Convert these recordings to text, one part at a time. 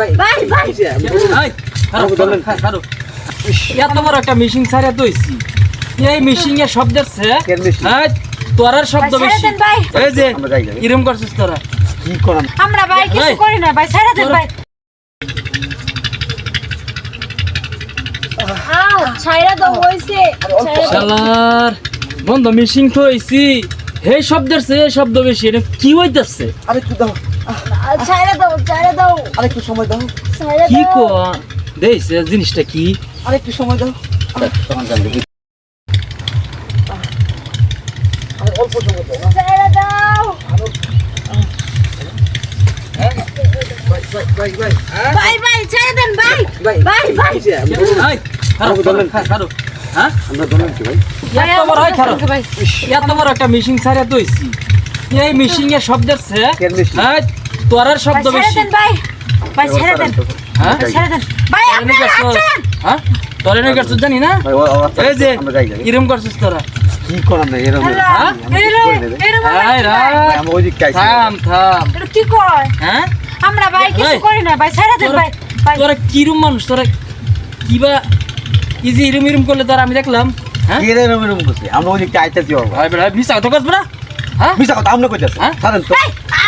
ভাই ভাই ভাই। এই, খারো, খারো, খারো। এত বড় একটা মিশিং ছাড়া দইছি। এই মিশিং এর শব্দ হ্যাঁ তোরার শব্দ ভাই, বেশি। ছেড়ে এই যে আমরা যাই, যাই। ইরম করছিস তোরা? কি করাম? আমরা ভাই কিছু করি না ভাই ছেড়ে দেন ভাই। ছাইরা দাও হইছে। ছাইরা দাও। শালার বন্ধ মিশিং তো হইছি হে শব্দের সে শব্দ বেশি এটা কি হইতাছে? আরে একটু দাও। ছাইরা দাও ছাইরা দাও। আরে একটু সময় দাও। ছাইরা কি দাও। কো দেইছে জিনিসটা কি? আরে একটু সময় দাও। তখন জানবি আরে অল্প সময় দাও। ছাইরা দাও। ভাই ভাই ভাই ভাই ভাই। ভাই ছেড়ে দেন ভাই ভাই। ভাই ভাই খারো, খারো, হ্যাঁ? আমরা দলেন কি ভাই? এত বড় হয় খারো এত বড় একটা মিশিং ছাড়া দইছি। এই এর শব্দ আছে। কেন হ্যাঁ তোরার শব্দ ভাই ছেড়ে বেশি। দেন ভাই। ভাই ছেড়ে দেন। হ্যাঁ? ছেড়ে দেন। ভাই আপনি নিয়ে গেছস? আছেন হ্যাঁ? তোরা নিয়ে গেছস জানি না? আওয়াজ এই যে ইরম করছিস তোরা? কি করাম না এরকম হ্যাঁ? থাম থাম। কি কয়? হ্যাঁ? আমরা ভাই কিছু করি না ভাই ছেড়ে দেন ভাই। ভাই। তোরা কিরম মানুষ? তোরা কিবা যে ইরম ইরম করলে তোরা আমি দেখলাম হ্যাঁ? কি রে এরকম এরকম করছি আমরা ওই দিকে আইতেছি বাবা। ভাই বেড়া মিশা কথা কস বেড়া হ্যাঁ? মিছা কথা আমরা কইতাছি। হ্যাঁ? ছাড়েন তো।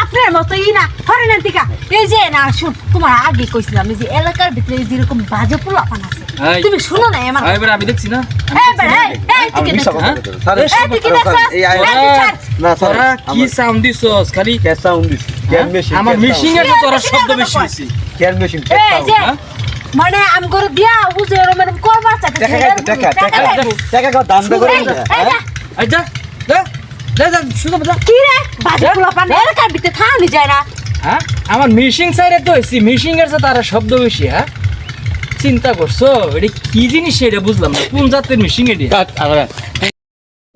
আপনার মতো ই না ফরেনের দিকা এই যে না শুন তোমার আগে কইছিলাম যে এলাকার ভিতরে যেরকম বাজে পোলাপান আছে। তুমি শুনো না আমার ভাই বেড়া আমি দেখছি না। হ্যাঁ? না কি সাউন্ড দিছস খালি? ক্যাশ সাউন্ড দিছি? ক্যান মেশিন এর তো তোরা শব্দ বেশি হইছে মেশিন হ্যাঁ? মানে আম করে দিয়া বুঝে এরকম করবার চাইতে টাকা টাকা টাকা টাকা কত দাম দে করে এই যা যা। যা যা শুধু যা কি রে? বাজে এলাকার ভিতরে থানি যায় না। হ্যাঁ আমার মিশিং সাইডে তো হইছি মিশিং এর সাথে তারা শব্দ বেশি হ্যাঁ? চিন্তা করছ? এটা কি জিনিস এটা বুঝলাম না কোন জাতের মিশিং এটি?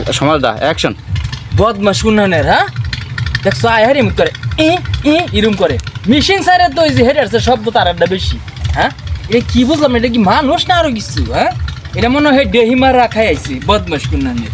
সমাজ দা অ্যাকশন বদমাস উন্নয়নের হ্যাঁ? দেখছ আয় হারি মুখ করে ই এ এরম করে। মিশিং সাইডে তো ওই যে হেডার শব্দ তারাটা বেশি হ্যাঁ? এটা কি বুঝলাম? এটা কি মানুষ না আরও কিছু হ্যাঁ? এটা মনে হয় ডেহিমার রাখাই আইছি বদমাস উন্নয়নের